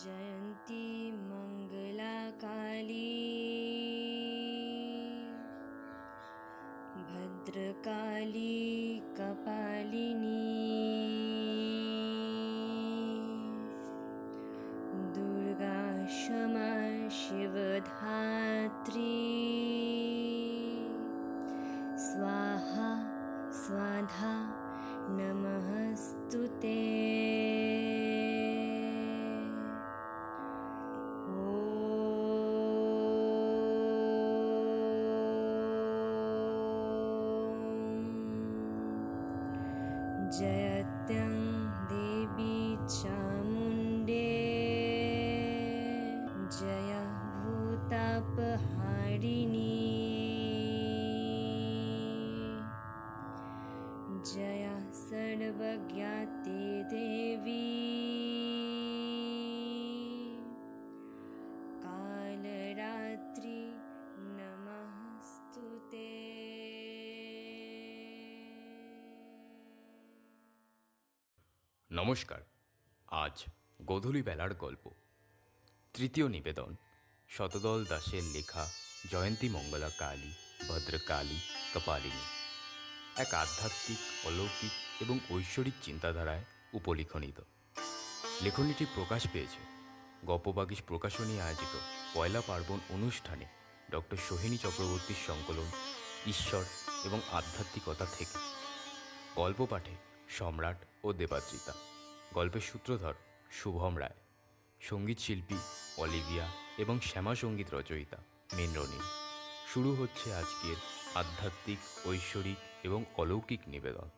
जयन्ती मङ्गलाकाली भद्रकाली कपालिनी। दुर्गा क्षमा शिवधात्री चामुण्डे जय भूतापहारिणी जय सर्वज्ञाते देवी कालरात्रि नमस्तु ते নমস্কার আজ গোধূলি বেলার গল্প। তৃতীয় নিবেদন, শতদল দাসের লেখা, জয়ন্তী মঙ্গলা কালী, ভদ্রকালী, কপালিনী। এক আধ্যাত্মিক, অলৌকিক এবং ঐশ্বরিক চিন্তাধারায় উপলিখনিত। লেখনীটি প্রকাশ পেয়েছে। গপবাগিস প্রকাশনী আয়োজিত পয়লা পার্বণ অনুষ্ঠানে ডক্টর সোহিনী চক্রবর্তীর সংকলন, ঈশ্বর এবং আধ্যাত্মিকতা থেকে। গল্প পাঠে সম্রাট ও দেবাদ্রিতা। গল্পের সূত্রধর শুভম রায়, সংগীত শিল্পী অলিভিয়া এবং শ্যামা সংগীত রচয়িতা মেনরনীল শুরু হচ্ছে আজকের আধ্যাত্মিক, ঐশ্বরিক এবং অলৌকিক নিবেদন।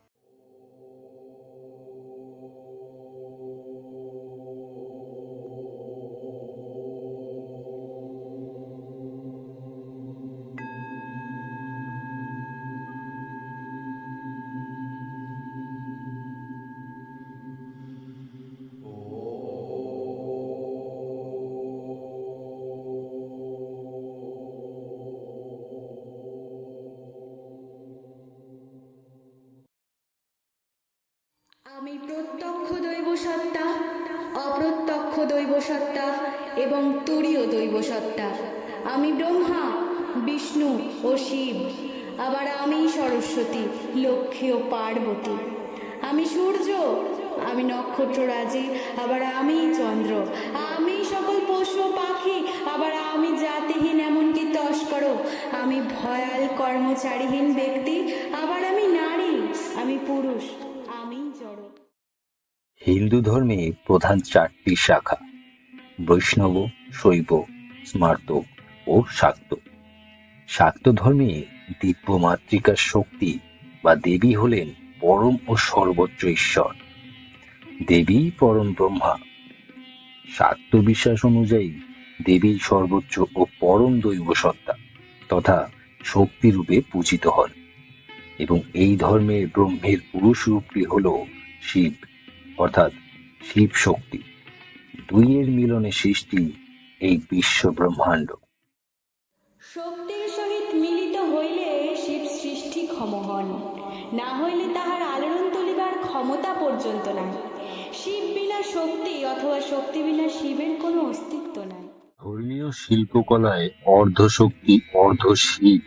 অপ্রত্যক্ষ দৈব সত্তা এবং তুরীয় দৈব সত্তা আমি ব্রহ্মা, বিষ্ণু ও শিব। আবার আমি সরস্বতী, লক্ষ্মী ও পার্বতী। আমি সূর্য, আমি নক্ষত্ররাজি। আবার আমি চন্দ্র। আমি সকল পশু পাখি। আবার আমি জাতিহীন, এমনকি তস্কর। আমি ভয়াল, কর্মচারীহীন ব্যক্তি। আবার আমি নারী, আমি পুরুষ। হিন্দু ধর্মে প্রধান চারটি শাখা, বৈষ্ণব, শৈব, স্মার্ত ও শাক্ত। শাক্ত ধর্মে দিব্য মাতৃকার শক্তি বা দেবী হলেন পরম ও সর্বোচ্চ ঈশ্বর। দেবী পরম ব্রহ্মা। শাক্ত বিশ্বাস অনুযায়ী দেবী সর্বোচ্চ ও পরম দৈব সত্তা তথা শক্তিরূপে পূজিত হন এবং এই ধর্মের ব্রহ্মের পুরুষ রূপটি হল শিব। অর্থাৎ শিব শক্তি দুইয়ের মিলনে সৃষ্টি এই বিশ্ব ব্রহ্মাণ্ড শক্তির সহিত মিলিত হইলে শিব সৃষ্টি ক্ষম হন না হইলে তাহার আলোড়ন তুলিবার ক্ষমতা পর্যন্ত নাই। শিব বিনা শক্তি অথবা শক্তি বিনা শিবের কোনো অস্তিত্ব নাই। ধর্মীয় শিল্পকলায় অর্ধ শক্তি অর্ধ শিব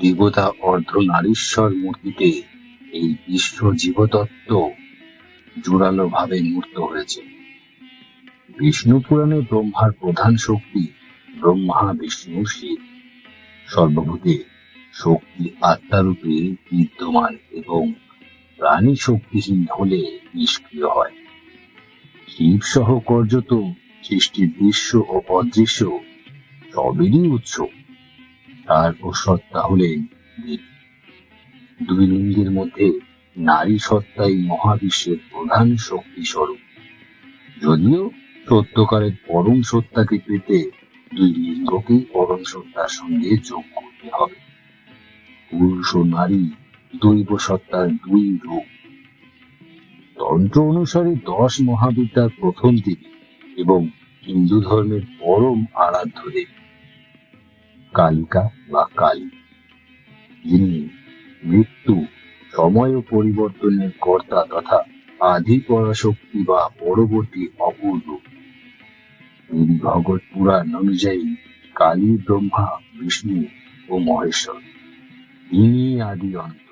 দেবতা অর্ধ নারীশ্বর মূর্তিতে এই বিশ্ব জীবতত্ত্ব জোরালো ভাবে মূর্ত হয়েছে। বিষ্ণু পুরাণে ব্রহ্মার প্রধান শক্তি ব্রহ্মা, বিষ্ণু, শিব। সর্বভূতে শক্তি আত্মারূপে বিদ্যমান এবং প্রাণী শক্তিহীন হলে নিষ্ক্রিয় হয়। শিব সহ কর্যত সৃষ্টির দৃশ্য ও অদৃশ্য সবেরই উৎস। তার ও সত্তা হলেন দুই লিঙ্গের মধ্যে নারী সত্তাই মহাবিশ্বের প্রধান শক্তি স্বরূপ। যদিও সত্যকারের পরম সত্তাকে পেতে দুই লিঙ্গকেই পরম সত্তার সঙ্গে যোগ করতে হবে। পুরুষ ও নারী দৈব সত্তার দুই রূপ। তন্ত্র অনুসারে দশ মহাবিদ্যার প্রথম দেবী এবং হিন্দু ধর্মের পরম আরাধ্য দেবী। কালিকা বা কালী, যিনি মৃত্যু সময় ও পরিবর্তনের কর্তা তথা আদি পরাশক্তি বা পরবর্তী অপূর্ব। ভগৎ পুরাণ অনুযায়ী কালী, ব্রহ্মা, বিষ্ণু ও মহেশ্বর, ইনি আদি অন্ত।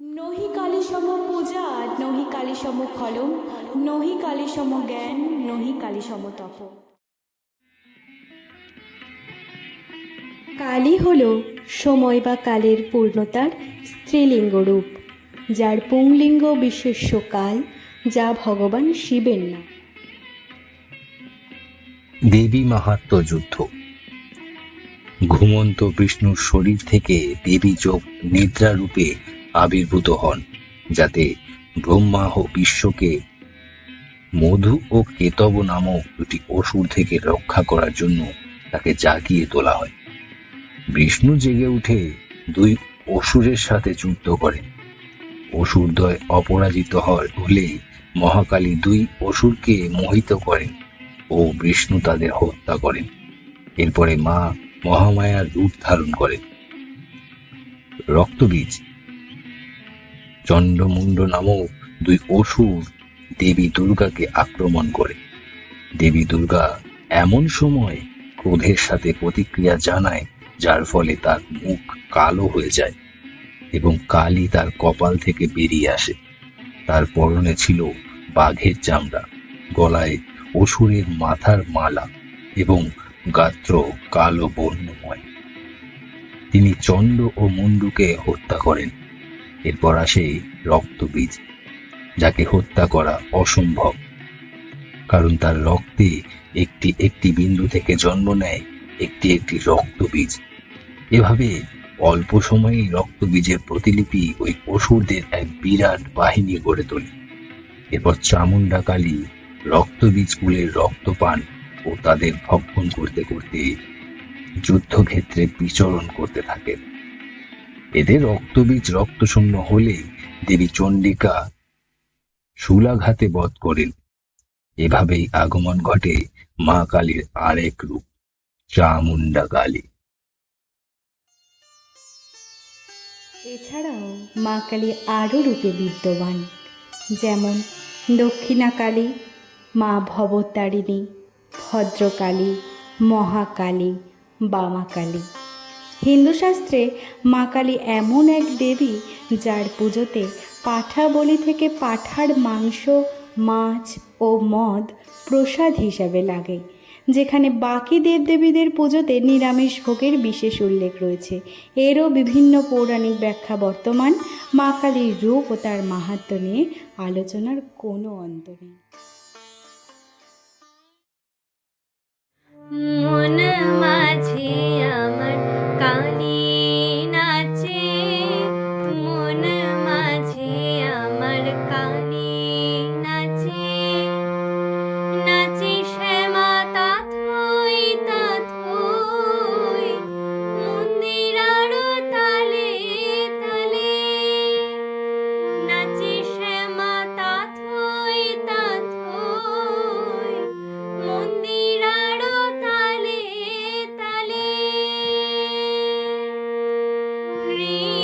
নহি কালীসম পূজা, নহি কালীসম ফলম, নহি কালীসম জ্ঞান, নহি কালীসম তপ। কালী হল সময় বা কালের পূর্ণতার স্ত্রীলিঙ্গ রূপ যার পুংলিঙ্গ বিশেষ্য কাল যা ভগবান শিবের না দেবী মাহাত্ম যুদ্ধ। ঘুমন্ত বিষ্ণুর শরীর থেকে দেবী চোখ নিদ্রা রূপে আবির্ভূত হন, যাতে ব্রহ্মা ও বিশ্বকে মধু ও কেতব নামক দুটি অসুর থেকে রক্ষা করার জন্য তাকে জাগিয়ে তোলা হয়। বিষ্ণু জেগে উঠে দুই অসুরের সাথে যুদ্ধ করেন অসুরদ্বয় অপরাজিত হয় হলে মহাকালী দুই অসুরকে মোহিত করেন ও বিষ্ণু তাদের হত্যা করেন। এরপরে মা মহামায়ার রূপ ধারণ করেন। রক্তবীজ। চন্ডমুণ্ড নামক দুই অসুর দেবী দুর্গাকে আক্রমণ করে। দেবী দুর্গা এমন সময় ক্রোধের সাথে প্রতিক্রিয়া জানায় যার ফলে তার মুখ কালো হয়ে যায় এবং কালি তার কপাল থেকে বেরিয়ে আসে। তার পরনে ছিল বাঘের চামড়া, গলায় অসুরের মাথার মালা এবং গাত্র কালো বর্ণময়। তিনি চণ্ড ও মুন্ডুকে হত্যা করেন। এরপর আসে রক্তবীজ, যাকে হত্যা করা অসম্ভব। কারণ তার রক্তে একটি একটি বিন্দু থেকে জন্ম নেয় একটি একটি রক্তবীজ। এভাবে অল্প সময়েই রক্তবীজের প্রতিলিপি ওই অসুরদের এক বিরাট বাহিনী গড়ে তোলে। এরপর চামুন্ডা কালী রক্তবীজ কুলের রক্তপান ও তাদের ভক্ষণ করতে করতে যুদ্ধক্ষেত্রে বিচরণ করতে থাকেন। এদের রক্তবীজ রক্তশূন্য হলে দেবী চণ্ডিকা শুলাঘাতে বধ করেন। এভাবেই আগমন ঘটে মা কালীর আরেক রূপ চামুন্ডা কালী এছাড়াও মা কালী আরও রূপে বিদ্যমান। যেমন দক্ষিণা কালী মা ভবতারিণী, ভদ্রকালী, মহাকালী বামা কালী হিন্দু শাস্ত্রে মা কালী এমন এক দেবী যার পুজোতে পাঠা বলি থেকে পাঠার মাংস, মাছ ও মদ প্রসাদ হিসাবে লাগে। যেখানে বাকি দেবদেবীদের পুজোতে নিরামিষ ভোগের বিশেষ উল্লেখ রয়েছে। এরও বিভিন্ন পৌরাণিক ব্যাখ্যা বর্তমান। মা কালীর রূপ ও তার মাহাত্ম নিয়ে আলোচনার কোনো অন্ত নেই। মন মাঝে আমার কালী তালে তালে রে